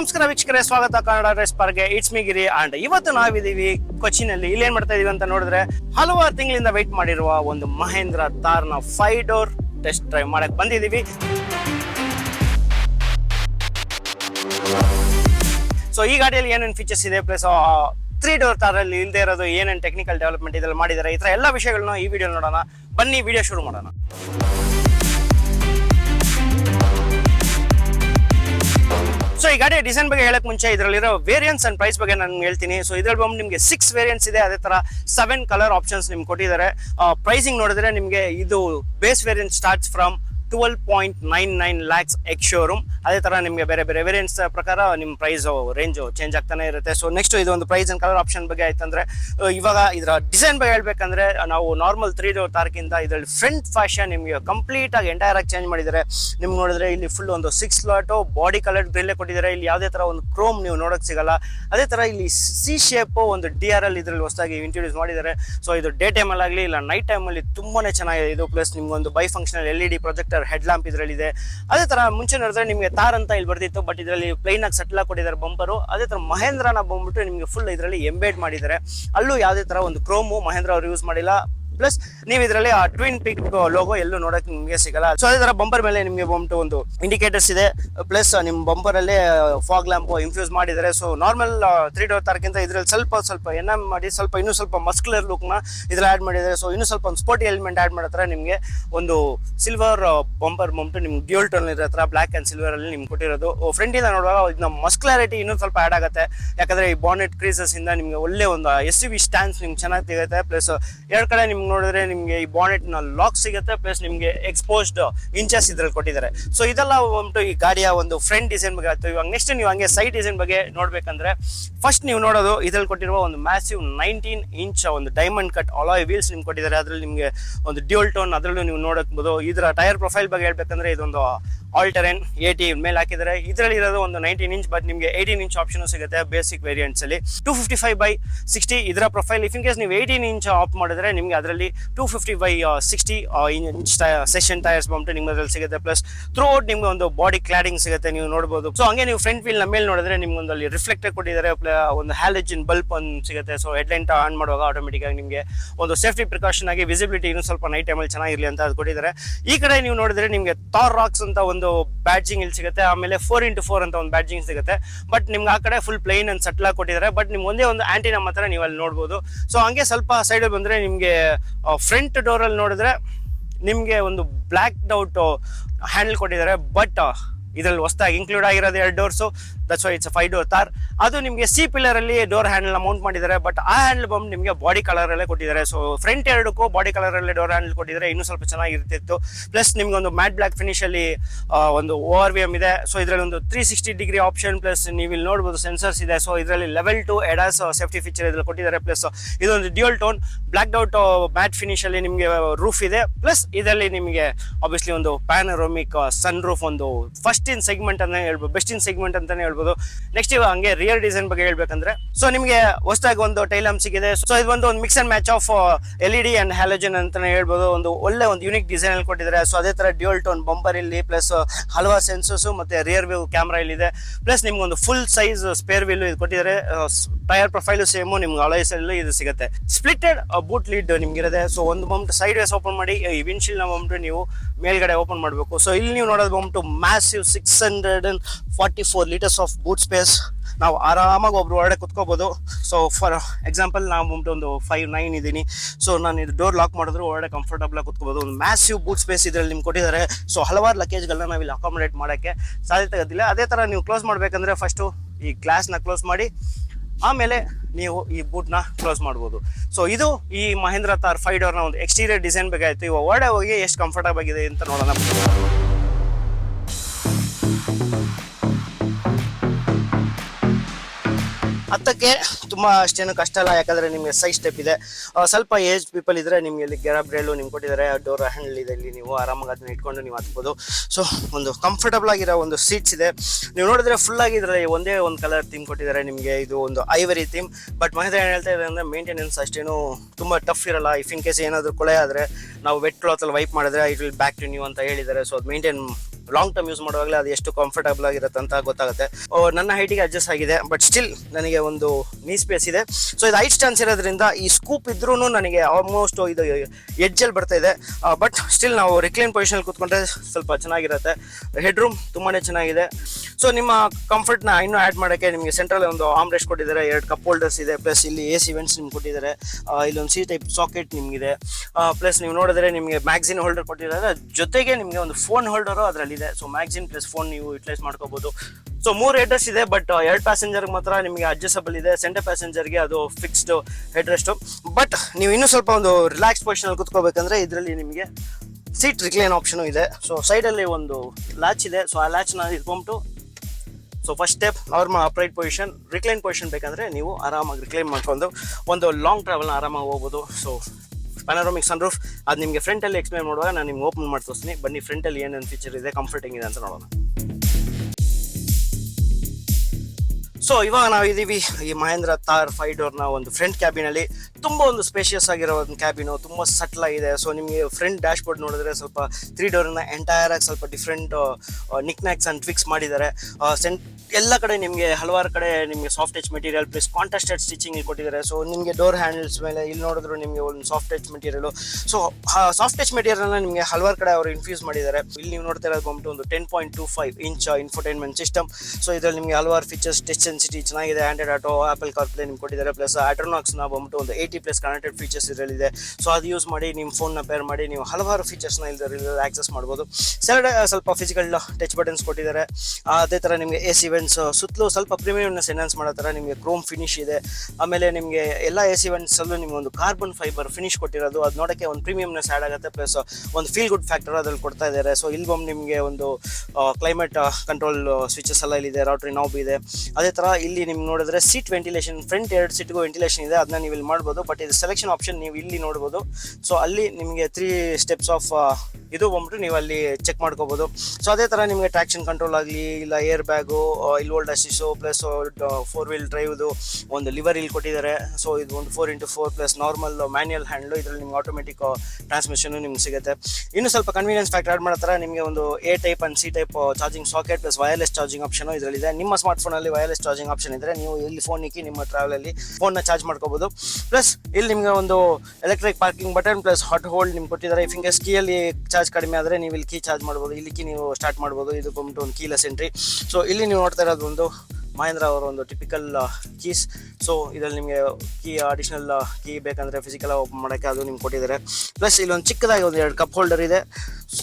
ನಮಸ್ಕಾರ ವೀಕ್ಷಕರೇ, ಸ್ವಾಗತ. ಕನ್ನಡ ಡ್ರೆಸ್ ಪಾರ್ಗೆ ಇಟ್ಸ್ ಮಿ ಗಿರಿ ಅಂಡ್ ಇವತ್ತು ನಾವಿದೀವಿ ಕೊಚ್ಚಿನಲ್ಲಿ. ಇಲ್ಲಿ ಏನ್ ಮಾಡ್ತಾ ಇದೀವಿ ಅಂತ ನೋಡಿದ್ರೆ ಹಲವಾರು ತಿಂಗಳಿಂದ ವೆಯ್ಟ್ ಮಾಡಿರುವ ಒಂದು ಮಹೇಂದ್ರ ತಾರ್ನ ಫೈವ್ ಡೋರ್ ಟೆಸ್ಟ್ ಡ್ರೈವ್ ಮಾಡಕ್ ಬಂದಿದೀವಿ ಸೊ ಈ ಗಾಡಿಯಲ್ಲಿ ಏನೇನು ಫೀಚರ್ಸ್ ಇದೆ ಪ್ಲಸ್ ತ್ರೀ ಡೋರ್ ತಾರಲ್ಲಿ ಇಲ್ಲದೆ ಇರೋದು ಏನೇನು ಟೆಕ್ನಿಕಲ್ ಡೆವಲಪ್ಮೆಂಟ್ ಇದೆಲ್ಲ ಮಾಡಿದ್ದಾರೆ, ಈ ಥರ ಎಲ್ಲ ವಿಷಯಗಳನ್ನ ಈ ವಿಡಿಯೋ ನೋಡೋಣ. ಬನ್ನಿ ವಿಡಿಯೋ ಶುರು ಮಾಡೋಣ. ಸೊ ಈ ಗಾಡಿ ಡಿಸೈನ್ ಬಗ್ಗೆ ಹೇಳಕ್ ಮುಂಚೆ ಇದರಲ್ಲಿರೋ ವೇರಿಯನ್ಸ್ ಅಂಡ್ ಪ್ರೈಸ್ ಬಗ್ಗೆ ನಾನು ಹೇಳ್ತೀನಿ. ಸೊ ಇದ್ರಲ್ಲಿ ಬಂದು ನಿಮಗೆ ಸಿಕ್ಸ್ ವೇರಿಯನ್ಸ್ ಇದೆ. ಅದೇ ತರ ಸೆವೆನ್ ಕಲರ್ ಆಪ್ಷನ್ಸ್ ನಿಮ್ಗೆ ಕೊಟ್ಟಿದ್ದಾರೆ. ಪ್ರೈಸಿಂಗ್ ನೋಡಿದ್ರೆ ನಿಮಗೆ ಇದು base variant starts from twelve point nine nine lakhs ex showroom ಅದೇ ತರ ನಿಮಗೆ ಬೇರೆ ಬೇರೆ ವೇರಿಯಂಟ್ಸ್ ಪ್ರಕಾರ ನಿಮ್ಮ ಪ್ರೈಸ್ ರೇಂಜ್ ಚೇಂಜ್ ಆಗ್ತಾನೆ ಇರುತ್ತೆ. ಸೊ ನೆಕ್ಸ್ಟ್ ಇದು ಒಂದು ಪ್ರೈಸ್ ಅಂಡ್ ಕಲರ್ ಆಪ್ಷನ್ ಬಗ್ಗೆ ಆಯ್ತಂದ್ರೆ ಇವಾಗ ಇದರ ಡಿಸೈನ್ ಬಗ್ಗೆ ಹೇಳ್ಬೇಕಂದ್ರೆ ನಾವು ನಾರ್ಮಲ್ ತ್ರೀ ಡೋರ್ ತಾರೀಕಿಂದ ಇದರಲ್ಲಿ ಫ್ರಂಟ್ ಫ್ಯಾಷನ್ ನಿಮಗೆ ಕಂಪ್ಲೀಟ್ ಆಗಿ ಎಂಟೈರ್ ಆಗಿ ಚೇಂಜ್ ಮಾಡಿದ್ದಾರೆ ನಿಮ್ಗೆ ನೋಡಿದ್ರೆ ಇಲ್ಲಿ ಫುಲ್ ಒಂದು ಸಿಕ್ಸ್ ಲಾಟು ಬಾಡಿ ಕಲರ್ ಗ್ರಿಲ್ಲೇ ಕೊಟ್ಟಿದ್ದಾರೆ. ಇಲ್ಲಿ ಯಾವುದೇ ತರ ಒಂದು ಕ್ರೋಮ್ ನೀವು ನೋಡೋಕೆ ಸಿಗಲ್ಲ. ಅದೇ ತರ ಇಲ್ಲಿ ಸಿ ಶೇಪ್ ಒಂದು ಡಿ ಆರ್ ಎಲ್ ಇದರಲ್ಲಿ ಹೊಸದಾಗಿ ಇಂಟ್ರೊಡ್ಯೂಸ್ ಮಾಡಿದ್ದಾರೆ. ಸೊ ಇದು ಡೇ ಟೈಮ್ ಅಲ್ಲಿ ಆಗಲಿ, ಇಲ್ಲ ನೈಟ್ ಟೈಮ್ ಅಲ್ಲಿ ತುಂಬಾನೇ ಚೆನ್ನಾಗಿದೆ. ಇದು ಪ್ಲಸ್ ನಿಮ್ಗೆ ಒಂದು bi functional L E D projector head lamp ಇದರಲ್ಲಿ ಇದೆ ಅದೇ ತರ ಮುಂಚೆ ನೋಡಿದ್ರೆ ನಿಮಗೆ ತಾರ್ ಅಂತ ಇಲ್ಲಿ ಬರ್ದಿತ್ತು ಬಟ್ ಇದರಲ್ಲಿ ಪ್ಲೈನ್ ಆಗಿ ಸೆಟ್ಲ್ ಕೊಟ್ಟಿದ್ದಾರೆ ಬಂಪರು ಅದೇ ತರ ಮಹೇಂದ್ರನ ಬಂದ್ಬಿಟ್ಟು ನಿಮಗೆ ಫುಲ್ ಇದರಲ್ಲಿ ಎಂಬೇಡ್ ಮಾಡಿದ್ದಾರೆ. ಅಲ್ಲೂ ಯಾವುದೇ ತರ ಒಂದು ಕ್ರೋಮು ಮಹೇಂದ್ರ ಅವರು ಯೂಸ್ ಮಾಡಿಲ್ಲ. ಪ್ಲಸ್ ನೀವು ಇದರಲ್ಲಿ ಆ ಟ್ವಿನ್ ಪಿಕ್ ಲೋಗೋ ಎಲ್ಲೂ ನೋಡಕ್ ನಿಮಗೆ ಸಿಗಲ್ಲ. ಸೊ ಅದೇ ತರ ಬಂಪರ್ ಮೇಲೆ ನಿಮಗೆ ಬಂದ್ಬಿಟ್ಟು ಒಂದು ಇಂಡಿಕೇಟರ್ಸ್ ಇದೆ. ಪ್ಲಸ್ ನಿಮ್ಮ ಬಂಪರ್ ಅಲ್ಲಿ ಫಾಗ್ ಲ್ಯಾಂಪ್ ಇನ್ಫ್ಯೂಸ್ ಮಾಡಿದ್ದಾರೆ ಸೊ ನಾರ್ಮಲ್ ತ್ರೀ ಡೋರ್ ತಾರಕ್ಕಿಂತ ಇದ್ರಲ್ಲಿ ಸ್ವಲ್ಪ ಸ್ವಲ್ಪ ಎನ್ ಮಾಡಿ, ಸ್ವಲ್ಪ ಇನ್ನೂ ಸ್ವಲ್ಪ ಮಸ್ಕ್ಯುಲರ್ ಲುಕ್ನ ಇದ್ರಲ್ಲಿ ಆಡ್ ಮಾಡಿದ್ದಾರೆ ಸೊ ಇನ್ನೂ ಸ್ವಲ್ಪ ಒಂದು ಸ್ಪೋರ್ಟಿ ಎಲಿಮೆಂಟ್ ಆಡ್ ಮಾಡತ್ರ ನಿಮಗೆ ಒಂದು ಸಿಲ್ವರ್ ಬಂಪರ್ ಬಂದ್ಬಿಟ್ಟು ನಿಮ್ಗೆ ಡ್ಯೂಲ್ ಟೋನ್ ಇರತ್ರ ಬ್ಲಾಕ್ ಅಂಡ್ ಸಿಲ್ವರ್ ಅಲ್ಲಿ ನಿಮ್ಗೆ ಕೊಟ್ಟಿರೋದು. ಫ್ರಂಟ್ ಇಂದ ನೋಡುವಾಗ ಇದನ್ನ ಮಸ್ಕ್ಯುಲಾರಿಟಿ ಇನ್ನೂ ಸ್ವಲ್ಪ ಆಡ್ ಆಗುತ್ತೆ. ಯಾಕಂದ್ರೆ ಈ ಬಾನೆಟ್ ಕ್ರೀಸಸ್ ಇಂದ ನಿಮ್ಗೆ ಒಳ್ಳೆ ಒಂದು ಎಸ್ ವಿ ಸ್ಟ್ಯಾಂಡ್ಸ್ ನಿಮ್ಗೆ ಚೆನ್ನಾಗಿ ಸಿಗುತ್ತೆ ಪ್ಲಸ್ ಎರಡು ಕಡೆ ನಿಮ್ಗೆ ನೋಡಿದ್ರೆ ನಿಮ್ಗೆ ಈ ಬಾನೆಟ್ನ ಲಾಕ್ ಸಿಗುತ್ತೆ ಪ್ಲಸ್ ನಿಮ್ಗೆ ಎಕ್ಸ್ಪೋಸ್ಡ್ ಇಂಚಸ್ ಇದ್ರಲ್ಲಿ ಕೊಟ್ಟಿದ್ದಾರೆ. ಸೊ ಇದೆಲ್ಲ ಬಂದ್ಬಿಟ್ಟು ಈ ಗಾಡಿಯ ಒಂದು ಫ್ರಂಟ್ ಡಿಸೈನ್ ಬಗ್ಗೆ ಆಯ್ತು. ಇವಾಗ ನೆಕ್ಸ್ಟ್ ನೀವು ಹಂಗೆ ಸೈಡ್ ಡಿಸೈನ್ ಬಗ್ಗೆ ನೋಡ್ಬೇಕಂದ್ರೆ ಫಸ್ಟ್ ನೀವು ನೋಡೋದು ಇದ್ರಲ್ಲಿ ಕೊಟ್ಟಿರುವ ಒಂದು ಮ್ಯಾಸಿವ್ ನೈನ್ಟೀನ್ ಇಂಚ್ ಒಂದು ಡೈಮಂಡ್ ಕಟ್ ಅಲಾಯ್ ವೀಲ್ಸ್ ನಿಮ್ಗೆ ಕೊಟ್ಟಿದ್ದಾರೆ. ಅದ್ರಲ್ಲಿ ನಿಮ್ಗೆ ಒಂದು ಡ್ಯೂಲ್ ಟೋನ್ ಅದರಲ್ಲೂ ನೀವು ನೋಡಬಹುದು. ಇದರ ಟೈರ್ ಪ್ರೊಫೈಲ್ ಬಗ್ಗೆ ಹೇಳ್ಬೇಕಂದ್ರೆ ಇದೊಂದು ಆಲ್ ಟೆರೆನ್ ಏಟಿ ಮೇಲೆ ಹಾಕಿದರೆ ಇದರಲ್ಲಿ ಇರೋದು ಒಂದು ನೈನ್ಟೀನ್ ಇಂಚ್ ಬಟ್ ನಿಮಗೆ ಏಯ್ಟೀನ್ ಇಂಚ್ ಆಪ್ಷನ್ ಸಿಗುತ್ತೆ ಬೇಸಿಕ್ ವೇರಿಯಂಟ್ಸ್ ಅಲ್ಲಿ. Two fifty five by sixty ಇದರ ಪ್ರೊಫೈಲ್ ಇಫ್ ಇನ್ ಕೇಸ್ ನೀವು ಏಯ್ಟೀನ್ ಇಂಚ್ ಆಪ್ ಮಾಡಿದ್ರೆ ನಿಮಗೆ ಅದರಲ್ಲಿ two fifty by sixty inch section tyres ಬಂದ್ಬಿಟ್ಟು ನಿಮ್ಗೆ ಅದ್ರಲ್ಲಿ ಸಿಗುತ್ತೆ. ಪ್ಲಸ್ ಥ್ರೂ ಔಟ್ ನಿಮ್ಗೆ ಒಂದು ಬಾಡಿ ಕ್ಲಾಡಿಂಗ್ ಸಿಗುತ್ತೆ ನೀವು ನೋಡಬಹುದು ಸೊ ಹಂಗೆ ನೀವು ಫ್ರಂಟ್ ವೀಲ್ ಮೇಲೆ ನೋಡಿದ್ರೆ ನಿಮ್ಗೆ ಒಂದು ಅಲ್ಲಿ ರಿಫ್ಲೆಕ್ಟರ್ ಕೊಟ್ಟಿದ್ದಾರೆ. ಒಂದು ಹ್ಯಾಲಜಿನ್ ಬಲ್ಪ್ ಒಂದು ಸಿಗುತ್ತೆ. ಸೊ ಹೆಡ್ಲೈಟ್ ಆನ್ ಮಾಡುವಾಗ ಆಟೋಮೆಟಿಕ್ ಆಗಿ ನಿಮಗೆ ಒಂದು ಸೇಫ್ಟಿ ಪ್ರಿಕಾಷನ್ ಆಗಿ ವಿಸಿಬಿಲಿಟಿ ಇನ್ನೂ ಸ್ವಲ್ಪ ನೈಟ್ ಟೈಮಲ್ಲಿ ಚೆನ್ನಾಗಿರಲಿ ಅಂತ ಅದು ಕೊಟ್ಟಿದ್ದಾರೆ. ಈ ಕಡೆ ನೀವು ನೋಡಿದ್ರೆ ನಿಮಗೆ ಥಾರ್ ರಾಕ್ಸ್ ಅಂತ ಒಂದು ಬ್ಯಾಡ್ಜಿಂಗ್ ಇಲ್ಲಿ ಸಿಗುತ್ತೆ. ಆಮೇಲೆ ಫೋರ್ ಇಂಟು ಫೋರ್ ಅಂತ ಒಂದು ಬ್ಯಾಡ್ಜಿಂಗ್ ಸಿಗುತ್ತೆ. ಬಟ್ ನಿಮ್ಗೆ ಆ ಕಡೆ ಫುಲ್ ಪ್ಲೈನ್ ಅಂತ ಸಟ್ಲ್ ಆಗಿ ಕೊಟ್ಟಿದ್ದಾರೆ. ಬಟ್ ನಿಮ್ಗೆ ಒಂದೇ ಒಂದು ಆಂಟಿನ ಮಾತ್ರ ನೀವು ಅಲ್ಲಿ ನೋಡ್ಬೋದು. ಸೊ ಹಂಗೆ ಸ್ವಲ್ಪ ಸೈಡ್ ಬಂದ್ರೆ ನಿಮಗೆ ಫ್ರಂಟ್ ಡೋರ್ ಅಲ್ಲಿ ನೋಡಿದ್ರೆ ನಿಮಗೆ ಒಂದು ಬ್ಲ್ಯಾಕ್ ಡೌಟ್ ಹ್ಯಾಂಡಲ್ ಕೊಟ್ಟಿದ್ದಾರೆ. ಬಟ್ ಇದರಲ್ಲಿ ಹೊಸದಾಗಿ ಇನ್ಕ್ಲೂಡ್ ಆಗಿರೋದು ಎರಡು doors that's why it's five door Thar ಅದು ನಿಮಗೆ ಸಿ ಪಿಲ್ಲರ್ ಅಲ್ಲಿ ಡೋರ್ ಹ್ಯಾಂಡಲ್ ಮೌಂಟ್ ಮಾಡಿದ್ದಾರೆ ಬಟ್ ಆ ಹ್ಯಾಂಡಲ್ ಬಮ್ ನಿಮಗೆ ಬಾಡಿ ಕಲರ್ ಅಲ್ಲೇ ಕೊಟ್ಟಿದ್ದಾರೆ. ಸೊ ಫ್ರಂಟ್ ಎರಡಕ್ಕೂ ಬಾಡಿ ಕಲರ್ ಅಲ್ಲೇ ಡೋರ್ ಹ್ಯಾಂಡಲ್ ಕೊಟ್ಟಿದ್ದಾರೆ, ಇನ್ನೂ ಸ್ವಲ್ಪ ಚೆನ್ನಾಗಿರ್ತಿತ್ತು. ಪ್ಲಸ್ ನಿಮ್ಗೆ ಒಂದು ಮ್ಯಾಟ್ ಬ್ಲ್ಯಾಕ್ ಫಿನಿಶ್ ಅಲ್ಲಿ ಒಂದು ಓವರ್ ವಿ ಎಂ ಇದೆ. ಸೊ ಇದರಲ್ಲಿ ಒಂದು three sixty degree option plus ನೀವು ಇಲ್ಲಿ ನೋಡ್ಬೋದು ಸೆನ್ಸರ್ಸ್ ಇದೆ. ಸೊ ಇದರಲ್ಲಿ level two ADAS safety feature ಇದ್ರಲ್ಲಿ ಕೊಟ್ಟಿದ್ದಾರೆ. ಪ್ಲಸ್ ಇದೊಂದು dual tone black out matte finish ಅಲ್ಲಿ ನಿಮಗೆ ರೂಫ್ ಇದೆ. ಪ್ಲಸ್ ಇದರಲ್ಲಿ ನಿಮಗೆ ಆಬ್ವಿಯಸ್ಲಿ ಒಂದು ಪ್ಯಾನರೋಮಿಕ್ ಸನ್ ರೂಫ್ ಒಂದು ಫಸ್ಟ್ ಇನ್ ಸೆಗ್ಮೆಂಟ್ ಅಂತ ಹೇಳ್ಬೋದು. ಬೆಸ್ಟ್ ಇನ್ ಸೆಗ್ಮೆಂಟ್ ಅಂತಾನೆ ಹೇಳ್ಬೋದು. ನೆಕ್ಸ್ಟ್ ಇವಾಗ ಹಂಗೆ ರಿಯರ್ ಡಿಸೈನ್ ಬಗ್ಗೆ ಹೇಳ್ಬೇಕಂದ್ರೆ ಸೊ ನಿಮಗೆ ಹೊಸದಾಗಿ ಒಂದು ಟೈಲಮ್ ಸಿಗಿದೆ. ಸೊ ಇದು ಒಂದು mix and match of L E D and halogen ಅಂತಾನೆ ಹೇಳ್ಬೋದು. ಒಂದು ಒಳ್ಳೆ ಒಂದು ಯೂನಿಕ್ ಡಿಸೈನ್ ಅಲ್ಲಿ ಕೊಟ್ಟಿದ್ದಾರೆ. ಸೊ ಅದೇ ತರ ಡ್ಯೂಲ್ ಟೋನ್ ಬಂಪರ್ ಇಲ್ಲಿ ಪ್ಲಸ್ ಹಲವಾರು ಸೆನ್ಸಸ್ ಮತ್ತೆ ರಿಯರ್ ವ್ಯೂ ಕ್ಯಾಮ್ರಾ ಇಲ್ಲಿದೆ ಪ್ಲಸ್ ನಿಮ್ಗೆ ಒಂದು ಫುಲ್ ಸೈಜ್ ಸ್ಪೇರ್ ವೀಲ್ ಇದು ಕೊಟ್ಟಿದ್ದಾರೆ. ಟೈರ್ ಪ್ರೊಫೈಲ್ ಸೇಮು ನಿಮ್ಗೆ ಅಲೈಸ್ ಇದು ಸಿಗುತ್ತೆ. ಸ್ಪ್ಲಿಟೆಡ್ ಬೂಟ್ ಲೀಡ್ ನಿಮ್ಗೆ ಇರದೆ ಸೊ ಒಂದು ಬಂಪ್ ಸೈಡ್ ವೇಸ್ ಓಪನ್ ಮಾಡಿ, ಈ ನ ಬಂದ್ಬಿಟ್ಟು ನೀವು ಮೇಲ್ಗಡೆ ಓಪನ್ ಮಾಡಬೇಕು. ಸೊ ಇಲ್ಲಿ ನೀವು ನೋಡೋದು ಬಂದ್ಬಿಟ್ಟು massive six hundred and forty four litres of boot space ನಾವು ಆರಾಮಾಗಿ ಒಬ್ರು ಹೊರಗಡೆ ಕುತ್ಕೋಬೋದು. ಸೊ ಫಾರ್ ಎಕ್ಸಾಂಪಲ್ ನಾವು ಒಂದು ಫೈವ್ ನೈನ್ ಇದ್ದೀನಿ. ಸೊ ನಾನು ಇದು ಡೋರ್ ಲಾಕ್ ಮಾಡಿದ್ರು ಒಳಗಡೆ ಕಂಫರ್ಟಬಲ್ ಆಗಿ ಕುತ್ಕೋಬೋದು. ಒಂದು ಮ್ಯಾಸಿವ್ ಬೂಟ್ ಸ್ಪೇಸ್ ಇದರಲ್ಲಿ ನಿಮ್ಗೆ ಕೊಟ್ಟಿದ್ದಾರೆ. ಸೊ ಹಲವಾರು ಲಗೇಜ್ಗಳನ್ನ ನಾವು ಇಲ್ಲಿ ಅಕಾಮಡೇಟ್ ಮಾಡೋಕ್ಕೆ ಸಾಧ್ಯತೆ ಆಗೋದಿಲ್ಲ ಅದೇ ಥರ ನೀವು ಕ್ಲೋಸ್ ಮಾಡಬೇಕಂದ್ರೆ ಫಸ್ಟು ಈ ಗ್ಲಾಸ್ನ ಕ್ಲೋಸ್ ಮಾಡಿ, ಆಮೇಲೆ ನೀವು ಈ ಬೂಟ್ನ ಕ್ಲೋಸ್ ಮಾಡ್ಬೋದು. ಸೊ ಇದು ಈ ಮಹೇಂದ್ರ ತಾರ್ ಫೈವ್ ಡೋರ್ನ ಒಂದು ಎಕ್ಸ್ಟೀರಿಯರ್ ಡಿಸೈನ್ ಬೇಕಾಯಿತು. ಇವಾಗ ಒಳಗಡೆ ಹೋಗಿ ಎಷ್ಟು ಕಂಫರ್ಟಬಲ್ ಆಗಿದೆ ಅಂತ ನೋಡೋಣ. ಹತ್ತಕ್ಕೆ ತುಂಬ ಅಷ್ಟೇನು ಕಷ್ಟ ಅಲ್ಲ, ಯಾಕಂದ್ರೆ ನಿಮಗೆ ಸೈಜ್ ಸ್ಟೆಪ್ ಇದೆ. ಸ್ವಲ್ಪ ಏಜ್ ಪೀಪಲ್ ಇದ್ರೆ ನಿಮ್ಗೆ ಇಲ್ಲಿ ಗೆರಬ್ರೇಲು ನಿಮ್ಗೆ ಕೊಟ್ಟಿದ್ದಾರೆ. ಡೋರ್ ಹ್ಯಾಂಡಲ್ ಇದೆ ಇಲ್ಲಿ, ನೀವು ಆರಾಮಾಗಿ ಅದನ್ನ ಇಟ್ಕೊಂಡು ನೀವು ಹತ್ಬೋದು. ಸೊ ಒಂದು ಕಂಫರ್ಟಬಲ್ ಆಗಿರೋ ಒಂದು ಸೀಟ್ಸ್ ಇದೆ. ನೀವು ನೋಡಿದ್ರೆ ಫುಲ್ ಆಗಿದ್ರೆ ಒಂದೇ ಒಂದು ಕಲರ್ ಥೀಮ್ ಕೊಟ್ಟಿದ್ದಾರೆ. ನಿಮಗೆ ಇದು ಒಂದು ಐವರಿ ಥೀಮ್ ಬಟ್ ಮಹೇಂದ್ರ ಏನು ಹೇಳ್ತಾ ಇದೆ ಅಂದರೆ ಮೇಂಟೆನೆನ್ಸ್ ಅಷ್ಟೇನು ತುಂಬ ಟಫ್ ಇರಲ್ಲ. ಇಫ್ ಇನ್ ಕೇಸ್ ಏನಾದರೂ ಕೊಳೆ ಆದರೆ, ನಾವು ವೆಟ್ ಕ್ಲಾತಲ್ಲಿ ವೈಪ್ ಮಾಡಿದ್ರೆ it will back to new ಅಂತ ಹೇಳಿದ್ದಾರೆ. ಸೊ ಅದು ಮೇಂಟೈನ್ ಲಾಂಗ್ ಟರ್ಮ್ ಯೂಸ್ ಮಾಡುವಾಗಲೇ ಅದು ಎಷ್ಟು ಕಂಫರ್ಟಬಲ್ ಆಗಿರುತ್ತೆ ಅಂತ ಗೊತ್ತಾಗುತ್ತೆ. ನನ್ನ ಹೈಟಿಗೆ ಅಡ್ಜಸ್ಟ್ ಆಗಿದೆ ಬಟ್ ಸ್ಟಿಲ್ ನನಗೆ ಒಂದು ನೀ ಸ್ಪೇಸ್ ಇದೆ. ಸೊ ಇದು ಹೈಟ್ ಸ್ಟಾನ್ಸ್ ಇರೋದ್ರಿಂದ ಈ ಸ್ಕೂಪ್ ಇದ್ರೂ ನನಗೆ ಆಲ್ಮೋಸ್ಟ್ ಇದು ಎಡ್ಜಲ್ಲಿ ಬರ್ತಾ ಇದೆ. ಬಟ್ ಸ್ಟಿಲ್ ನಾವು ರಿಕ್ಲೈನ್ ಪೊಸಿಷನ್ ಕೂತ್ಕೊಂಡ್ರೆ ಸ್ವಲ್ಪ ಚೆನ್ನಾಗಿರುತ್ತೆ. ಹೆಡ್ ರೂಮ್ ತುಂಬಾ ಚೆನ್ನಾಗಿದೆ. ಸೊ ನಿಮ್ಮ ಕಂಫರ್ಟ್ನ ಇನ್ನೂ ಆ್ಯಡ್ ಮಾಡೋಕ್ಕೆ ನಿಮಗೆ ಸೆಂಟ್ರಲ್ ಒಂದು ಆಮ್ ರೆಸ್ಟ್ ಕೊಟ್ಟಿದ್ದಾರೆ, ಎರಡು ಕಪ್ ಹೋಲ್ಡರ್ಸ್ ಇದೆ ಪ್ಲಸ್ ಇಲ್ಲಿ ಎ ಸಿ ವೆಂಟ್ಸ್ ನಿಮ್ಗೆ ಕೊಟ್ಟಿದ್ದಾರೆ. ಇಲ್ಲೊಂದು ಸಿ ಟೈಪ್ ಸಾಕೆಟ್ ನಿಮಗಿದೆ. ಪ್ಲಸ್ ನೀವು ನೋಡಿದ್ರೆ ನಿಮಗೆ ಮ್ಯಾಗ್ಝಿನ್ ಹೋಲ್ಡರ್ ಕೊಟ್ಟಿದ್ದಾರೆ. ಜೊತೆಗೆ ನಿಮಗೆ ಒಂದು ಫೋನ್ ಹೋಲ್ಡರು ಅದರಲ್ಲಿದೆ ಸೊ ಮ್ಯಾಕ್ಸಿಮ್ ಪ್ಲಸ್ ಫೋನ್ ನೀವು ಯುಟಿಲೈಸ್ ಮಾಡ್ಕೋಬಹುದು ಸೊ ಮೂರು ಹೆಡ್ರೆಸ್ ಇದೆ ಬಟ್ ಎರಡು ಪ್ಯಾಸೆಂಜರ್ಗೆ ಮಾತ್ರ ನಿಮಗೆ ಅಡ್ಜಸ್ಟಬಲ್ ಇದೆ. ಸೆಂಟರ್ ಪ್ಯಾಸೆಂಜರ್ಗೆ ಅದು ಫಿಕ್ಸ್ಡ್ ಹೆಡ್ರೆಸ್ಟು ಬಟ್ ನೀವು ಇನ್ನೂ ಸ್ವಲ್ಪ ಒಂದು ರಿಲ್ಯಾಕ್ಸ್ ಪೊಸಿಷನಲ್ಲಿ ಕುತ್ಕೋಬೇಕಂದ್ರೆ ಇದರಲ್ಲಿ ನಿಮಗೆ ಸೀಟ್ ರಿಕ್ಲೈನ್ ಆಪ್ಷನು ಇದೆ. ಸೊ ಸೈಡಲ್ಲಿ ಒಂದು ಲ್ಯಾಚ್ ಇದೆ. ಸೊ ಆ ಲ್ಯಾಚ್ನ ಇಟ್ಕೊಂಬಿಟ್ಟು so first step normal upright position recline position ಬೇಕಂದ್ರೆ ನೀವು ಆರಾಮಾಗಿ ರಿಕ್ಲೈನ್ ಮಾಡ್ಕೊಂಡು ಒಂದು ಲಾಂಗ್ ಟ್ರಾವೆಲ್ನ ಆರಾಮಾಗಿ ಹೋಗ್ಬೋದು. ಸೊ ಪನರೋಮಿಕ್ ಸನ್ ರೂಫ್ ಅದು ನಿಮಗೆ ಫ್ರಂಟಲ್ಲಿ ಎಕ್ಸ್ಪ್ಲೇನ್ ಮಾಡುವಾಗ ನಾನು ನಿಮ್ಗೆ ಓಪನ್ ಮಾಡಿ ತೋರಿಸ್ತೀನಿ ಬನ್ನಿ ಫ್ರಂಟಲ್ಲಿ ಏನೇನು ಫೀಚರ್ ಇದೆ ಕಂಫರ್ಟಿಂಗ್ ಇದೆ ಅಂತ ನೋಡೋಣ. ಸೊ ಇವಾಗ ನಾವು ಇದೀವಿ ಈ ಮಹೇಂದ್ರ ತಾರ್ ಫೈವ್ ಡೋರ್ನ ಒಂದು ಫ್ರಂಟ್ ಕ್ಯಾಬಿನಲ್ಲಿ ತುಂಬ ಒಂದು ಸ್ಪೇಷಿಯಸ್ ಆಗಿರೋ ಒಂದು ಕ್ಯಾಬಿನು ತುಂಬ ಸಟ್ಲ್ ಆಗಿದೆ. ಸೊ ನಿಮಗೆ ಫ್ರಂಟ್ ಡ್ಯಾಶ್ ಬೋರ್ಡ್ ನೋಡಿದ್ರೆ ಸ್ವಲ್ಪ ತ್ರೀ ಡೋರ್ನ ಎಂಟೈರ್ ಆಗಿ ಸ್ವಲ್ಪ ಡಿಫ್ರೆಂಟ್ ನಿಕ್ ನ್ಯಾಕ್ಸ್ ಟ್ವಿಕ್ಸ್ ಮಾಡಿದ್ದಾರೆ. ಸೆಂಟ್ ಎಲ್ಲ ಕಡೆ ನಿಮಗೆ ಹಲವಾರು ಕಡೆ ನಿಮಗೆ soft touch material plus contrasted stitching ಕೊಟ್ಟಿದ್ದಾರೆ. ಸೊ ನಿಮಗೆ ಡೋರ್ ಹ್ಯಾಂಡಲ್ಸ್ ಮೇಲೆ ಇಲ್ಲಿ ನೋಡಿದ್ರು ನಿಮಗೆ ಒಂದು soft touch material so soft touch ಮೆಟೀರಿಯಲ್ನ ನಿಮಗೆ ಹಲವಾರು ಕಡೆ ಅವರು ಇನ್ಫ್ಯೂಸ್ ಮಾಡಿದ್ದಾರೆ. ಇಲ್ಲಿ ನೀವು ನೋಡ್ತಾ ಇರೋದು ಬಂದ್ಬಿಟ್ಟು ಒಂದು ten point two five inch infotainment system so ಇದರಲ್ಲಿ ನಿಮಗೆ ಹಲವಾರು ಫೀಚರ್ಸ್ ಟಚ್ ಸೆನ್ಸಿಟಿ ಚೆನ್ನಾಗಿದೆ ಆಂಡ್ರಾಯ್ಡ್ ಆಟೋ ಆಪಲ್ ಕಾರ್ಪ್ಲೇ ನಿಮ್ಗೆ ಕೊಟ್ಟಿದ್ದಾರೆ. ಪ್ಲಸ್ ಆಟ್ರೋನಾಕ್ಸ್ನ ಬಂದ್ಬಿಟ್ಟು ಒಂದು ಏಯ್ಟಿ ಪ್ಲಸ್ ಕನೆಕ್ಟೆಡ್ ಫೀಚರ್ಸ್ ಇದರಲ್ಲಿದೆ. ಸೊ ಅದು ಯೂಸ್ ಮಾಡಿ ನಿಮ್ಮ ಫೋನ್ನ ಪೇರ್ ಮಾಡಿ, ನೀವು ಹಲವಾರು ಫೀಚರ್ಸ್ನ ಇದರಲ್ಲಿ ಆಕ್ಸೆಸ್ ಮಾಡ್ಬೋದು. ಸೈಡ್ ಸ್ವಲ್ಪ ಫಿಸಿಕಲ್ ಟಚ್ ಬಟನ್ಸ್ ಕೊಟ್ಟಿದ್ದಾರೆ. ಅದೇ ಥರ ನಿಮಗೆ ಎ ಸಿ ವೆಂಟ್ಸ್ ಸುತ್ತಲೂ ಸ್ವಲ್ಪ ಪ್ರೀಮಿಯಮ್ನೆಸ್ ಎನ್ಹಾನ್ಸ್ ಮಾಡೋ ಥರ ನಿಮಗೆ ಕ್ರೋಮ್ ಫಿನಿಶ್ ಇದೆ. ಆಮೇಲೆ ನಿಮಗೆ ಎಲ್ಲ ಎ ಸಿ ವೆಂಟ್ಸಲ್ಲೂ ನಿಮಗೆ ಒಂದು ಕಾರ್ಬನ್ ಫೈಬರ್ ಫಿನಿಶ್ ಕೊಟ್ಟಿರೋದು. ಅದು ನೋಡೋಕ್ಕೆ ಒಂದು ಪ್ರೀಮಿಯಮ್ನೆಸ್ ಆ್ಯಡ್ ಆಗುತ್ತೆ ಪ್ಲಸ್ ಒಂದು ಫೀಲ್ ಗುಡ್ ಫ್ಯಾಕ್ಟರ್ ಅದ್ರಲ್ಲಿ ಕೊಡ್ತಾ ಇದ್ದಾರೆ. ಸೊ ಇಲ್ಲಿ ಬಂದು ನಿಮಗೆ ಒಂದು ಕ್ಲೈಮೇಟ್ ಕಂಟ್ರೋಲ್ ಸ್ವಿಚಸ್ ಎಲ್ಲ ಇಲ್ಲಿದೆ ರಾಟ್ರಿ ನಾಬ್ ಇದೆ. ಅದೇ ಥರ ಇಲ್ಲಿ ನಿಮ್ಗೆ ನೋಡಿದ್ರೆ ಸೀಟ್ ವೆಂಟಿಲೇಷನ್ ಫ್ರಂಟ್ ಎರಡು ಸೀಟ್ಗೂ ವೆಂಟಿಲೇಷನ್ ಇದೆ. ಅದನ್ನ ನೀವು ಇಲ್ಲಿ ಮಾಡ್ಬೋದು. ಬಟ್ ಇದು ಸೆಲೆಕ್ಷನ್ ಆಪ್ಷನ್ ನೀವು ಇಲ್ಲಿ ನೋಡ್ಬೋದು. ಸೊ ಅಲ್ಲಿ ನಿಮಗೆ ತ್ರೀ ಸ್ಟೆಪ್ಸ್ ಆಫ್ ಇದು ಬಂದ್ಬಿಟ್ಟು ನೀವು ಅಲ್ಲಿ ಚೆಕ್ ಮಾಡ್ಕೋಬೋದು. ಸೊ ಅದೇ ಥರ ನಿಮಗೆ ಟ್ರಾಕ್ಷನ್ ಕಂಟ್ರೋಲ್ ಆಗಲಿ, ಇಲ್ಲ ಏರ್ ಬ್ಯಾಗು ಇಲ್ಲಿ hold assist plus four wheel ಡ್ರೈವ್ದು ಒಂದು ಲಿವರ್ ಇಲ್ಲಿ ಕೊಟ್ಟಿದ್ದಾರೆ. ಸೊ ಇದು ಒಂದು four into four plus normal manual handle ಇದರಲ್ಲಿ ನಿಮ್ಗೆ ಆಟೋಮೆಟಿಕ್ ಟ್ರಾನ್ಸ್ಮಿಷನು ನಿಮ್ಗೆ ಸಿಗುತ್ತೆ. ಇನ್ನು ಸ್ವಲ್ಪ ಕನ್ವೀನಿಯನ್ಸ್ ಫ್ಯಾಕ್ಟರ್ ಆಡ್ ಮಾಡೋ ಥರ ನಿಮಗೆ ಒಂದು A type and C type charging socket plus wireless charging option ಇದರಲ್ಲಿದೆ. ನಿಮ್ಮ ಸ್ಮಾರ್ಟ್ ಫೋನಲ್ಲಿ ವೈರ್ಲೆಸ್ ಚಾರ್ಜಿಂಗ್ ಆಪ್ಷನ್ ಇದ್ರೆ ನೀವು ಇಲ್ಲಿ ಫೋನ್ ಇಕ್ಕಿ ನಿಮ್ಮ ಟ್ರಾವೆಲಲ್ಲಿ ಫೋನ್ನ ಚಾರ್ಜ್ ಮಾಡ್ಕೋಬಹುದು ಪ್ಲಸ್ ಇಲ್ಲಿ ನಿಮಗೆ ಒಂದು electric parking button plus auto hold ನಿಮ್ಗೆ ಕೊಟ್ಟಿದ್ದಾರೆ. ಇಫ್ ಕೀ ಅಲ್ಲಿ ಚಾರ್ಜ್ ಕಡಿಮೆ ಆದರೆ ನೀವು ಇಲ್ಲಿ ಕೀ ಚಾರ್ಜ್ ಮಾಡ್ಬೋದು. ಇಲ್ಲಿ ಕೀ ನೀವು ಸ್ಟಾರ್ಟ್ ಮಾಡ್ಬೋದು. ಇದು ಬಂದ್ಬಿಟ್ಟು ಒಂದು ಕೀಲೆಸ್ ಎಂಟ್ರಿ ಸೊ ಇಲ್ಲಿ ನೀವು ನೋಡ್ತಾ ಇರೋದು ಒಂದು ಮಹೇಂದ್ರ ಅವರ ಒಂದು ಟಿಪಿಕಲ್ ಕೀಸ್ ಸೊ ಇದರಲ್ಲಿ ನಿಮಗೆ ಕೀ ಅಡಿಷನಲ್ ಕೀ ಬೇಕಂದರೆ ಫಿಸಿಕಲ್ ಓಪನ್ ಮಾಡೋಕ್ಕೆ ಅದು ನಿಮ್ಗೆ ಕೊಟ್ಟಿದ್ದಾರೆ. ಪ್ಲಸ್ ಇಲ್ಲೊಂದು ಚಿಕ್ಕದಾಗಿ ಒಂದು ಎರಡು ಕಪ್ ಹೋಲ್ಡರ್ ಇದೆ.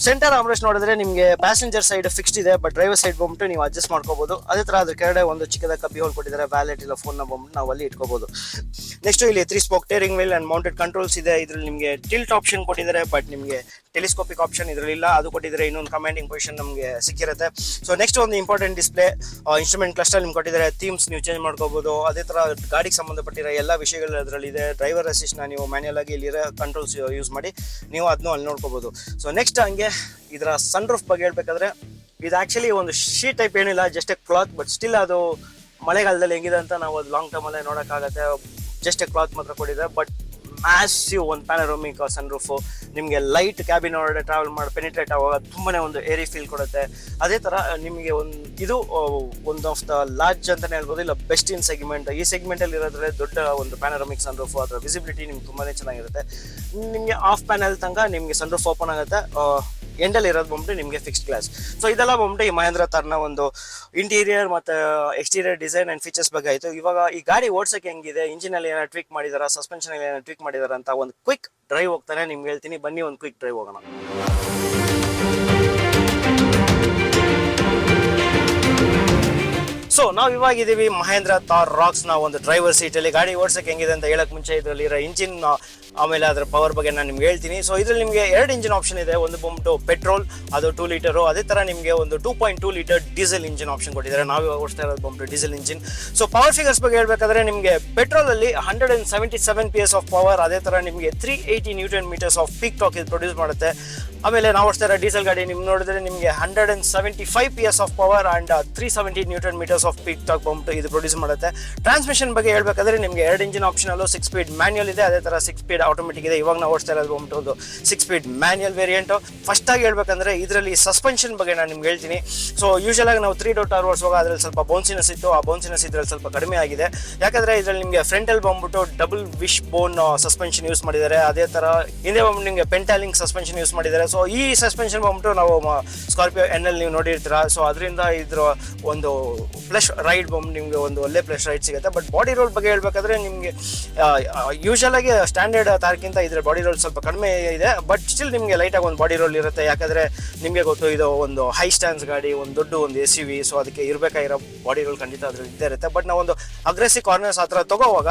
ಸೆಂಟರ್ ಆಮ್ರೆಸ್ಟ್ ನೋಡಿದ್ರೆ ನಿಮಗೆ ಪ್ಯಾಸೆಂಜರ್ ಸೈಡ್ ಫಿಕ್ಸ್ಡ್ ಇದೆ ಬಟ್ ಡ್ರೈವರ್ ಸೈಡ್ ಬಂದ್ಬಿಟ್ಟು ನೀವು ಅಡ್ಜಸ್ಟ್ ಮಾಡ್ಕೋಬೋದು. ಅದೇ ಥರ ಅದ್ರ ಕೆಳಗಡೆ ಒಂದು ಚಿಕ್ಕದಾಗಿ ಕಬ್ಬಿ ಹೋಲ್ ಕೊಟ್ಟಿದ್ದಾರೆ. ವ್ಯಾಲೆಟ್ ಇಲ್ಲ ಫೋನ್ನ ಬಂದ್ಬಿಟ್ಟು ನಾವು ಅಲ್ಲಿ ಇಟ್ಕೋಬೋದು. ನೆಕ್ಸ್ಟ್ ಇಲ್ಲಿ three spoke steering wheel and mounted controls ಇದೆ. ಇದರಲ್ಲಿ ನಿಮಗೆ ಟಿಲ್ಟ್ ಆಪ್ಷನ್ ಕೊಟ್ಟಿದ್ದಾರೆ ಬಟ್ ನಿಮಗೆ ಟೆಲಿಸ್ಕೋಪಿಕ್ ಆಪ್ಷನ್ ಇದರಲ್ಲಿಲ್ಲ ಅದು ಕೊಟ್ಟಿದ್ರೆ ಇನ್ನೊಂದು ಕಮಾಂಡಿಂಗ್ ಪೊಸಿಷನ್ ನಮಗೆ ಸಿಕ್ಕಿರುತ್ತೆ. ಸೊ ನೆಕ್ಸ್ಟ್ ಒಂದು ಇಂಪಾರ್ಟೆಂಟ್ ಡಿಸ್ಪ್ಲೇ ಇನ್ಸ್ಟ್ರೂಮೆಂಟ್ ಕ್ಲಸ್ಟರ್ ನಿಮ್ಗೆ ಕೊಟ್ಟಿದ್ದಾರೆ. ಥೀಮ್ಸ್ ನೀವು ಚೇಂಜ್ ಮಾಡ್ಕೋಬೋದು. ಅದೇ ಥರ ಗಾಡಿಗೆ ಸಂಬಂಧಪಟ್ಟಿರೋ ಎಲ್ಲ ವಿಷಯಗಳು ಅದರಲ್ಲಿದೆ. ಡ್ರೈವರ್ ಅಸಿಸ್ಟ್ನ ನೀವು ಮ್ಯಾನ್ಯಲ್ ಆಗಿ ಇಲ್ಲಿರೋ ಕಂಟ್ರೋಲ್ಸ್ ಯೂಸ್ ಮಾಡಿ ನೀವು ಅದನ್ನು ಅಲ್ಲಿ ನೋಡ್ಕೋಬೋದು. ಸೊ ನೆಕ್ಸ್ಟ್ ಹಂಗೆ ಇದರ ಸನ್ ರೂಫ್ ಬಗ್ಗೆ ಹೇಳ್ಬೇಕಾದ್ರೆ, ಇದು ಆ್ಯಕ್ಚುಲಿ ಒಂದು ಶೀಟ್ ಟೈಪ್ ಏನಿಲ್ಲ just a cloth but still ಅದು ಮಳೆಗಾಲದಲ್ಲಿ ಹೆಂಗಿದೆ ಅಂತ ನಾವು ಅದು ಲಾಂಗ್ ಟರ್ಮಲ್ಲೇ ನೋಡೋಕ್ಕಾಗತ್ತೆ. ಜಸ್ಟ್ ಎ ಕ್ಲಾತ್ ಮಾತ್ರ ಕೊಟ್ಟಿದೆ ಬಟ್ ಮ್ಯಾಸಿವ್ ಒಂದು ಪ್ಯಾನರೋಮಿಕ್ ಸನ್ ರೂಫು ನಿಮಗೆ ಲೈಟ್ ಕ್ಯಾಬಿನ್ ಒಳಗಡೆ ಟ್ರಾವೆಲ್ ಮಾಡಿ ಪೆನಿಟ್ರೇಟ್ ಆಗುವಾಗ ತುಂಬನೇ ಒಂದು ಏರಿ ಫೀಲ್ ಕೊಡುತ್ತೆ. ಅದೇ ಥರ ನಿಮಗೆ ಒಂದು, ಇದು ಒಂದು ಆಫ್ ದ ಲಾರ್ಜ್ ಅಂತಲೇ ಹೇಳ್ಬೋದು, ಇಲ್ಲ ಬೆಸ್ಟ್ ಇನ್ ಸೆಗ್ಮೆಂಟ್ ಈ ಸೆಗ್ಮೆಂಟಲ್ಲಿ ಇರೋದ್ರೆ ದೊಡ್ಡ ಒಂದು ಪ್ಯಾನರೋಮಿಕ್ ಸನ್ ರೂಫು ಅದರ ವಿಸಿಬಿಲಿಟಿ ನಿಮ್ಗೆ ತುಂಬಾ ಚೆನ್ನಾಗಿರುತ್ತೆ. ನಿಮಗೆ ಆಫ್ ಪ್ಯಾನಲ್ ತನಕ ನಿಮಗೆ ಸನ್ ರೂಫ್ ಓಪನ್ ಆಗುತ್ತೆ ಎಂಡಲ್ಲಿ ಇರೋದು ಬಂದ್ಬಿಟ್ಟು ನಿಮಗೆ ಫಿಕ್ಸ್ಡ್ ಕ್ಲಾಸ್ ಸೊ ಇದೆಲ್ಲ ಬಂದ್ಬಿಟ್ಟು ಈ ಮಹೇಂದ್ರ ತರ್ನ ಒಂದು ಇಂಟೀರಿಯರ್ ಮತ್ತು ಎಕ್ಸ್ಟೀರಿಯರ್ ಡಿಸೈನ್ ಆ್ಯಂಡ್ ಫೀಚರ್ಸ್ ಬಗ್ಗೆ ಆಯಿತು. ಇವಾಗ ಈ ಗಾಡಿ ಓಡ್ಸೋಕ್ಕೆ ಹೆಂಗಿದೆ? ಇಂಜಿನಲ್ಲಿ ಏನಾರು ಟ್ವೀಕ್ ಮಾಡಿದಾರ? ಸಸ್ಪೆನ್ಷನಲ್ಲಿ ಏನಾರು ಟ್ವೀಕ್ ಮಾಡಿದಾರ ಅಂತ ಒಂದು ಕ್ವಿಕ್ ಡ್ರೈವ್ ಹೋಗ್ತಾನೆ, ನಿಮ್ಗೆ ಹೇಳ್ತೀನಿ. ಬನ್ನಿ ಒಂದು ಕ್ವಿಕ್ ಡ್ರೈವ್ ಹೋಗೋಣ. ಸೊ ನಾವು ಇವಾಗ ಇದೀವಿ ಮಹೇಂದ್ರ ತಾರ್ ರಾಕ್ಸ್. ನ ಒಂದು ಡ್ರೈವರ್ ಸೀಟ್ ಅಲ್ಲಿ ಗಾಡಿ ಓಡಿಸೋಕೆ ಹೆಂಗಿದೆ ಅಂತ ಹೇಳಕ್ ಮುಂಚೆ ಇದರಲ್ಲಿ ಇರೋ ಇಂಜಿನ್ ಆಮೇಲೆ ಅದರ ಪವರ್ ಬಗ್ಗೆ ನಾನು ನಿಮ್ಗೆ ಹೇಳ್ತೀನಿ. ಸೊ ಇದ್ರಲ್ಲಿ ನಿಮಗೆ ಎರಡು ಇಂಜಿನ್ ಆಪ್ಷನ್ ಇದೆ. ಒಂದು ಬಂದ್ಬಿಟ್ಟು ಪೆಟ್ರೋಲ್ ಅದು ಟೂ ಲೀಟರು ಅದೇ ಥರ ನಿಮಗೆ ಒಂದು two point two litre diesel engine option ಕೊಟ್ಟಿದ್ದಾರೆ. ನಾವು ಓಡಿಸ್ತಾ ಇರೋದು ಬಂದ್ಬಿಟ್ಟು diesel engine so power figures ಬಗ್ಗೆ ಹೇಳಬೇಕಾದ್ರೆ ನಿಮಗೆ ಪೆಟ್ರೋಲಲ್ಲಿ hundred and seventy seven P S of power ಅದೇ ಥರ ನಿಮಗೆ three eighty newton metres of peak torque ಇದು ಪ್ರೊಡ್ಯೂಸ್ ಮಾಡುತ್ತೆ. ಆಮೇಲೆ ನಾವು ಓಡಿಸ್ತಾ ಇರೋ ಡೀಸೆಲ್ ಗಾಡಿ ನಿಮ್ಗೆ ನೋಡಿದ್ರೆ ನಿಮಗೆ hundred and seventy five P S of power and three seventy newton metres of peak torque ಬಂದ್ಬಿಟ್ಟು ಇದು ಪ್ರೊಡ್ಯೂಸ್ ಮಾಡುತ್ತೆ. ಟ್ರಾನ್ಸ್ಮಿಷನ್ ಬಗ್ಗೆ ಹೇಳಬೇಕಾದ್ರೆ ನಿಮಗೆ ಎರಡು ಇಂಜಿನ್ ಆಪ್ಷನಲ್ಲು ಸಿಕ್ಸ್ ಸ್ಪೀಡ್ ಮ್ಯಾನ್ಯಲ್ ಇದೆ. ಅದೇ ಥರ ಸಿಕ್ಸ್ ಸ್ಪೀಡ್ ಆಟೋಮೆಟಿಕ್ ಇದೆ. ಇವಾಗ ನಾವು ಓಡಿಸ್ತಾ ಇರೋದು ಬಂದ್ಬಿಟ್ಟು ಒಂದು six speed manual variant first ಆಗಿ ಹೇಳ್ಬೇಕಂದ್ರೆ ಇದರಲ್ಲಿ ಸಸ್ಪೆನ್ಷನ್ ಬಗ್ಗೆ ನಾನು ನಿಮ್ಗೆ ಹೇಳ್ತೀನಿ. ಸೊ ಯೂಶಲ್ ಆಗಿ ನಾವು ತ್ರೀ ಡಾಟ್ ಆರ್ ಓಡಿಸುವಾಗ ಅದರಲ್ಲಿ ಸ್ವಲ್ಪ ಬೌನ್ಸಿನೆಸ್ ಇತ್ತು. ಆ ಬೌನ್ಸಿನೆಸ್ ಇದ್ರಲ್ಲಿ ಸ್ವಲ್ಪ ಕಡಿಮೆ ಆಗಿದೆ. ಯಾಕಂದ್ರೆ ಇದರಲ್ಲಿ ನಿಮಗೆ ಫ್ರಂಟಲ್ಲಿ ಬಂದ್ಬಿಟ್ಟು double wishbone suspension use ಮಾಡಿದ್ದಾರೆ. ಅದೇ ಥರ ಹಿಂದೆ ಬಂದ್ಬಿಟ್ಟು ನಿಮಗೆ ಪೆಂಟಾಲಿಂಗ್ ಸಸ್ಪೆನ್ಷನ್ ಯೂಸ್ ಮಾಡಿದ್ದಾರೆ. ಸೊ ಈ ಸಸ್ಪೆನ್ಷನ್ ಬಂದ್ಬಿಟ್ಟು ನಾವು ಸ್ಕಾರ್ಪಿಯೋ ಎನ್ ಎಲ್ ನೀವು ನೋಡಿರ್ತೀರ. ಸೊ ಅದರಿಂದ ಇದ್ರ ಒಂದು ಪ್ಲಸ್ ರೈಡ್ ಬಂದು ನಿಮಗೆ ಒಂದು ಒಳ್ಳೆ ಪ್ಲಸ್ ರೈಡ್ ಸಿಗುತ್ತೆ. ಬಟ್ ಬಾಡಿ ರೋಲ್ ಬಗ್ಗೆ ಹೇಳ್ಬೇಕಾದ್ರೆ ನಿಮಗೆ ಯೂಶಲ್ ಆಗಿ ಸ್ಟ್ಯಾಂಡರ್ಡ್ ತಾರಕ್ಕಿಂತ ಇದ್ರ ಬಾಡಿ ರೋಲ್ ಸ್ವಲ್ಪ ಕಡಿಮೆ ಇದೆ. ಬಟ್ ಸ್ಟಿಲ್ ನಿಮಗೆ ಲೈಟಾಗಿ ಒಂದು ಬಾಡಿ ರೋಲ್ ಇರುತ್ತೆ. ಯಾಕಂದರೆ ನಿಮಗೆ ಗೊತ್ತು, ಇದು ಒಂದು ಹೈ ಸ್ಟ್ಯಾಂಡ್ಸ್ ಗಾಡಿ, ಒಂದು ದೊಡ್ಡ ಒಂದು ಎ ಸಿ ವಿ ಸೊ ಅದಕ್ಕೆ ಇರಬೇಕಾಗಿರೋ ಬಾಡಿ ರೋಲ್ ಖಂಡಿತ ಅದ್ರಲ್ಲಿ ಇದ್ದೇ ಇರುತ್ತೆ. ಬಟ್ ನಾವು ಒಂದು ಅಗ್ರೆಸಿವ್ ಕಾರ್ನರ್ಸ್ ಹತ್ರ ತಗೋವಾಗ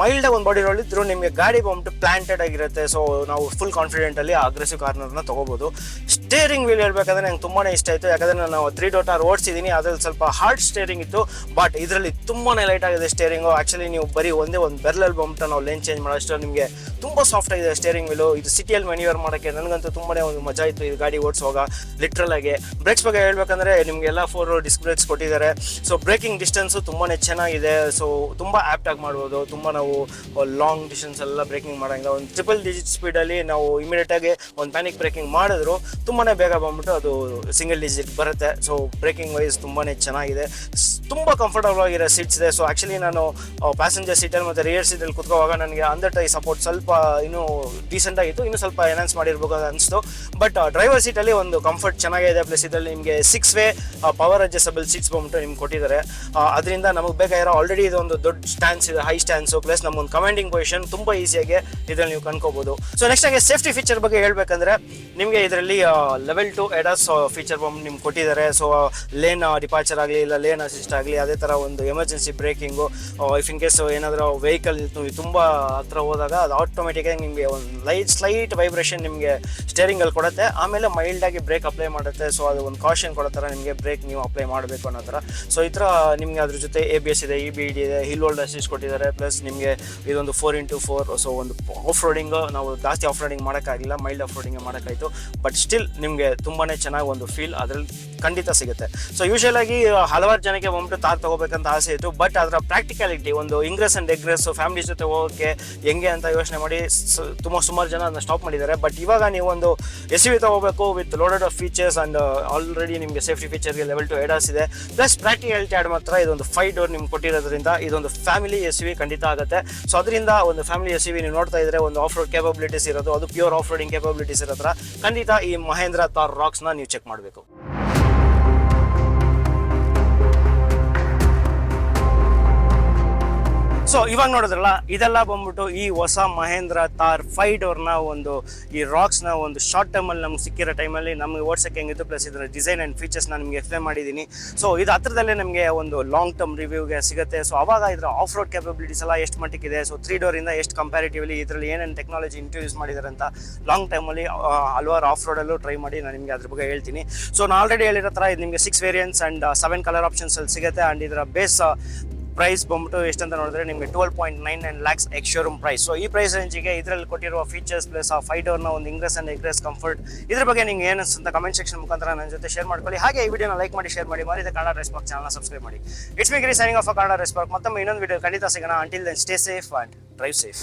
ಮೈಲ್ಡ್ ಒಂದು ಬಾಡಿ ರೋಲ್ ಇದ್ರು ನಿಮಗೆ ಗಾಡಿ ಬಂಬಿಟ್ಟು ಪ್ಲಾಂಟೆಡ್ ಆಗಿರುತ್ತೆ. ಸೊ ನಾವು ಫುಲ್ ಕಾನ್ಫಿಡೆಂಟಲ್ಲಿ ಅಗ್ರೆಸಿವ್ ಕಾರ್ನರ್ನ ತೊಗೋಬೋದು. ಸ್ಟೇರಿಂಗ್ ವೀಲ್ ಹೇಳ್ಬೇಕಾದ್ರೆ ನಂಗೆ ತುಂಬಾ ಇಷ್ಟ ಆಯಿತು. ಯಾಕಂದರೆ ನಾನು ತ್ರೀ ಡೋಟ್ ಓಡಿಸಿದ್ದೀನಿ ಅದ್ರಲ್ಲಿ ಸ್ವಲ್ಪ ಹಾರ್ಡ್ ಸ್ಟೇರಿಂಗ್ ಇತ್ತು. ಬಟ್ ಇದರಲ್ಲಿ ತುಂಬಾ ಲೈಟ್ ಆಗಿದೆ ಸ್ಟೇರಿಂಗು ಆಕ್ಚುಲಿ ನೀವು ಬರೀ ಒಂದೇ ಒಂದು ಬೆರ್ಲಲ್ಲಿ ಬಂದ್ಬಿಟ್ಟು ನಾವು ಲೇನ್ ಚೇಂಜ್ ಮಾಡೋಷ್ಟು ನಿಮಗೆ ತುಂಬ ಸಾಫ್ಟ್ ಆಗಿದೆ ಸ್ಟೇರಿಂಗ್ ವಿಲು ಇದು ಸಿಟಿಯಲ್ಲಿ ಮೆನ್ಯೂವರ್ ಮಾಡೋಕ್ಕೆ ನನಗಂತೂ ತುಂಬಾ ಒಂದು ಮಜಾ ಇತ್ತು ಇದು ಗಾಡಿ ಓಡಿಸುವಾಗ ಲಿಟ್ರಲ್ ಆಗಿ. ಬ್ರೇಕ್ಸ್ ಬಗ್ಗೆ ಹೇಳ್ಬೇಕಂದ್ರೆ ನಿಮ್ಗೆ ಎಲ್ಲ ಫೋರ್ ಡಿಸ್ಕ್ ಬ್ರೇಕ್ಸ್ ಕೊಟ್ಟಿದ್ದಾರೆ ಸೊ ಬ್ರೇಕಿಂಗ್ ಡಿಸ್ಟೆನ್ಸು ತುಂಬಾ ಚೆನ್ನಾಗಿದೆ. ಸೊ ತುಂಬಾ ಆಪ್ಟ್ ಆಗಿ ಮಾಡ್ಬೋದು. ತುಂಬ ನಾವು ಲಾಂಗ್ ಡಿಸ್ಟೆನ್ಸ್ ಎಲ್ಲ ಬ್ರೇಕಿಂಗ್ ಮಾಡಂಗಿಲ್ಲ. ಒಂದು ಟ್ರಿಪಲ್ ಡಿಜಿಟ್ ಸ್ಪೀಡಲ್ಲಿ ನಾವು ಇಮಿಡಿಯೇಟ್ ಆಗಿ ಒಂದು ಪ್ಯಾನಿಕ್ ಬ್ರೇಕಿಂಗ್ ಮಾಡಿದ್ರು ತುಂಬಾ ಬೇಗ ಬಂದ್ಬಿಟ್ಟು ಅದು ಸಿಂಗಲ್ ಡಿಜಿಟ್ ಬರುತ್ತೆ. ಸೊ ಬ್ರೇಕಿಂಗ್ ವೈಸ್ ತುಂಬಾ ಚೆನ್ನಾಗಿದೆ. ತುಂಬಾ ಕಂಫರ್ಟಬಲ್ ಆಗಿರೋ ಸೀಟ್ಸ್ ಇದೆ. ಸೊ ಆ್ಯಕ್ಚುಲಿ ನಾನು ಪ್ಯಾಸೆಂಜರ್ ಸೀಟಲ್ಲಿ ಮತ್ತು ರಿಯರ್ ಸೀಟಲ್ಲಿ ಕುತ್ಕೋವಾಗ ನನಗೆ ಅಂದರ್ ಟೈ ಸಪೋರ್ಟ್ ಸ್ವಲ್ಪ ಇನ್ನೂ ಡೀಸೆಂಟ್ ಆಗಿತ್ತು. ಇನ್ನೂ ಸ್ವಲ್ಪ ಎನ್ಹಾನ್ಸ್ ಮಾಡಿರ್ಬೇಕು ಅಂತ ಅನಿಸ್ತು ಬಟ್ ಡ್ರೈವರ್ ಸೀಟಲ್ಲಿ ಒಂದು ಕಂಫರ್ಟ್ ಚೆನ್ನಾಗಿದೆ. ಪ್ಲಸ್ ಇದರಲ್ಲಿ ನಿಮಗೆ six way power adjustable seats ಬಂದ್ಬಿಟ್ಟು ನಿಮ್ಗೆ ಕೊಟ್ಟಿದ್ದಾರೆ. ಅದರಿಂದ ನಮಗೆ ಬೇಕಾಗಿರೋ ಆಲ್ರೆಡಿ ಇದೊಂದು ದೊಡ್ಡ ಸ್ಟ್ಯಾಂಡ್ಸ್ ಇದೆ ಹೈ ಸ್ಟ್ಯಾಂಡ್ಸು ಪ್ಲಸ್ ನಮ್ಮೊಂದು ಕಮಾಂಡಿಂಗ್ ಪೊಸಿಷನ್ ತುಂಬ ಈಸಿಯಾಗಿ ಇದರಲ್ಲಿ ನೀವು ಕಂಡ್ಕೋಬೋದು. ಸೊ ನೆಕ್ಸ್ಟ್ ಆಗಿ ಸೇಫ್ಟಿ ಫೀಚರ್ ಬಗ್ಗೆ ಹೇಳಬೇಕಂದ್ರೆ ನಿಮಗೆ ಇದರಲ್ಲಿ ಲೆವೆಲ್ ಟು ಎಡಾಸ್ ಫೀಚರ್ ಬಂದು ನಿಮ್ಗೆ ಕೊಟ್ಟಿದ್ದಾರೆ. ಸೊ ಲೇನ್ ಡಿಪಾರ್ಚರ್ ಆಗಲಿ ಇಲ್ಲ ಲೇನ್ ಅಸಿಸ್ಟ್ ಆಗಲಿ, ಅದೇ ಥರ ಒಂದು emergency braking if in case ಏನಾದರೂ ವೆಹಿಕಲ್ ತುಂಬ ಹತ್ರ ಹೋದಾಗ ಅದು ಆಟೋಮೆಟಿಕಾಗಿ ನಿಮಗೆ ಒಂದು ಲೈಟ್ ಸ್ಲೈಟ್ ವೈಬ್ರೇಷನ್ ನಿಮಗೆ ಸ್ಟೇರಿಂಗಲ್ಲಿ ಕೊಡುತ್ತೆ. ಆಮೇಲೆ ಮೈಲ್ಡಾಗಿ ಬ್ರೇಕ್ ಅಪ್ಲೈ ಮಾಡುತ್ತೆ. ಸೊ ಅದು ಒಂದು ಕಾಷನ್ ಕೊಡೋ ಥರ ನಿಮಗೆ ಬ್ರೇಕ್ ನೀವು ಅಪ್ಲೈ ಮಾಡಬೇಕು ಅನ್ನೋ ಥರ ಸೊ ಈ ಥರ ನಿಮಗೆ ಅದ್ರ ಜೊತೆ ಎ ಬಿ ಎಸ್ ಇದೆ ಇ ಬಿ ಡಿ ಇದೆ ಹಿಲ್ ಓಲ್ಡ್ ಅಸಿಸ್ಟ್ ಕೊಟ್ಟಿದ್ದಾರೆ. ಪ್ಲಸ್ ನಿಮಗೆ ಇದೊಂದು ಫೋರ್ ಇಂಟು ಫೋರ್ ಸೊ ಒಂದು ಆಫ್ ರೋಡಿಂಗು ನಾವು ಜಾಸ್ತಿ ಆಫ್ ರೋಡಿಂಗ್ ಮಾಡೋಕ್ಕಾಗಿಲ್ಲ ಮೈಲ್ಡ್ ಆಫ್ ರೋಡಿಂಗ್ ಮಾಡೋಕ್ಕಾಯಿತು. ಬಟ್ ಸ್ಟಿಲ್ ನಿಮಗೆ ತುಂಬಾ ಚೆನ್ನಾಗಿ ಒಂದು ಫೀಲ್ ಅದರಲ್ಲಿ ಖಂಡಿತ ಸಿಗುತ್ತೆ. ಸೊ ಯೂಶಲ್ ಆಗಿ ಹಲವಾರು ಜನಕ್ಕೆ ಬಂದ್ಬಿಟ್ಟು ತಾರ್ ತಗೋಬೇಕಂತ ಆಸೆ ಇತ್ತು. ಬಟ್ ಅದರ ಪ್ರಾಕ್ಟಿಕಾಲಿಟಿ ಒಂದು ಇಂಗ್ರೆಸ್ ಅಂಡ್ ಎಗ್ರೆಸ್ ಫ್ಯಾಮಿಲಿ ಜೊತೆ ಹೋಗೋಕ್ಕೆ ಹೆಂಗೆ ಅಂತ ಯೋಚನೆ ಮಾಡಿ ತುಂಬ ಸುಮಾರು ಜನ ಅದನ್ನ ಸ್ಟಾಪ್ ಮಾಡಿದ್ದಾರೆ. ಬಟ್ ಇವಾಗ ನೀವು ಒಂದು ಎಸ್ ವಿ ತಗೋಬೇಕು with loaded of features and already ನಿಮಗೆ ಸೇಫ್ಟಿ ಫೀಚರ್ಗೆ ಲೆವೆಲ್ ಟು ಎಡಾಸ್ ಇದೆ. ಪ್ಲಸ್ ಪ್ರಾಕ್ಟಿಕಾಲಿಟಿ ಆಡ್ ಮಾತ್ರ ಇದೊಂದು ಫೈವ್ ಡೋರ್ ನಿಮ್ಗೆ ಕೊಟ್ಟಿರೋದ್ರಿಂದ ಇದೊಂದು ಫ್ಯಾಮಿಲಿ ಎಸ್ ವಿ ಖಂಡಿತ ಆಗುತ್ತೆ. ಸೊ ಅದರಿಂದ ಒಂದು ಫ್ಯಾಮಿಲಿ ಎಸ್ ವಿ ನೀವು ನೋಡ್ತಾ ಇದ್ರೆ ಒಂದು ಆಫ್ ರೋಡ್ ಕೇಪಬಿಲಿಟೀಸ್ ಇರೋದು, ಅದು ಪ್ಯೂರ್ ಆಫ್ ರೋಡಿಂಗ್ ಕೇಪಬಿಲಿಟೀಸ್ ಇರೋ ಹತ್ರ ಖಂಡಿತ ಈ ಮಹೇಂದ್ರ ತಾರ್ ರಾಕ್ಸ್ನ ನೀವು ಚೆಕ್ ಮಾಡಬೇಕು. ಸೊ ಇವಾಗ ನೋಡಿದ್ರಲ್ಲ, ಇದೆಲ್ಲ ಬಂದ್ಬಿಟ್ಟು ಈ ಹೊಸ ಮಹೇಂದ್ರ ತಾರ್ ಫೈವ್ ಡೋರ್ನ ಒಂದು ಈ ರಾಕ್ಸ್ನ ಒಂದು ಶಾರ್ಟ್ ಟೈಮಲ್ಲಿ ನಮ್ಗೆ ಸಿಕ್ಕಿರೋ ಟೈಮಲ್ಲಿ ನಮಗೆ ಓಡ್ಸಕ್ಕೆ ಹೆಂಗಿತ್ತು ಪ್ಲಸ್ ಇದರ ಡಿಸೈನ್ ಆ್ಯಂಡ್ ಫೀಚರ್ಸ್ನ ನಿಮಗೆ ಎಕ್ಸ್ಪ್ಲೇನ್ ಮಾಡಿದ್ದೀನಿ ಸೊ ಇದು ಹತ್ರದಲ್ಲೇ ನಮಗೆ ಒಂದು ಲಾಂಗ್ ಟರ್ಮ್ ರಿವ್ಯೂಗೆ ಸಿಗುತ್ತೆ. ಸೊ ಅವಾಗ ಇದರ ಆಫ್ ರೋಡ್ ಕ್ಯಾಪಬಿಲಿಟೀಸ್ ಎಲ್ಲ ಎಷ್ಟು ಮಟ್ಟಿಗಿದೆ ಸೊ ತ್ರೀ ಡೋರಿಂದ ಎಷ್ಟು ಕಂಪ್ಯಾರಿಟಿವ್ಲಿ ಇದರಲ್ಲಿ ಏನೇನು ಟೆಕ್ನಾಲಜಿ ಇಂಟ್ರೊಡ್ಯೂಸ್ ಮಾಡಿದ್ದಾರೆ ಅಂತ ಲಾಂಗ್ ಟೈಮಲ್ಲಿ ಹಲವಾರು ಆಫ್ ರೋಡಲ್ಲೂ ಟ್ರೈ ಮಾಡಿ ನಾನು ನಿಮಗೆ ಅದ್ರ ಬಗ್ಗೆ ಹೇಳ್ತೀನಿ. ಸೊ ನಾನು ಆಲ್ರೆಡಿ ಹೇಳಿರೋ ಥರ ಇದು ನಿಮಗೆ six variants and seven colour ಆಪ್ಷನ್ಸಲ್ಲಿ ಸಿಗುತ್ತೆ. ಆ್ಯಂಡ್ ಇದರ ಬೇಸ್ ಪ್ರೈಸ್ ಬಂದ್ಬಿಟ್ಟು ಎಷ್ಟಂತ ನೋಡಿದ್ರೆ ನಿಮಗೆ twelve point nine nine lakhs ex showroom price so ಈ ಪ್ರೈಸ್ ರೇಂಜಿಗೆ ಇದರಲ್ಲಿ ಕೊಟ್ಟಿರುವ ಫೀಚರ್ಸ್ ಪ್ಲಸ್ ಆ ಫೈವ್ ಡೋರ್ನ ಒಂದು ಇಂಗ್ರೆಸ್ ಅಂಡ್ ಎಗ್ರೆಸ್ ಕಂಫರ್ಟ್ ಇದ್ರ ಬಗ್ಗೆ ನಿಮ್ಗೆ ಏನು ಕಮೆಂಟ್ ಸೆಕ್ಷನ್ ಮುಖಾಂತರ ನನ್ನ ಜೊತೆ ಶೇರ್ ಮಾಡ್ಕೊಳ್ಳಿ. ಹಾಗೆ ಈ ವಿಡಿಯೋನ ಲೈಕ್ ಮಾಡಿ ಶೇರ್ ಮಾಡಿ. ಮಾಡಿದ ಕನ್ನಡ ರೆಸ್ಪಾಕ್ ಚಾನಲ್ನ ಸಬ್ಸ್ಕ್ರೈಬ್ ಮಾಡಿ. It's me Giri signing off Kannada ರೆಸ್ಪಾಕ್ ಮತ್ತೊಮ್ಮೆ ಇನ್ನೊಂದು ವಿಡಿಯೋ ಖಂಡಿತ ಸಿಗೋಣ. Until then stay safe and drive safe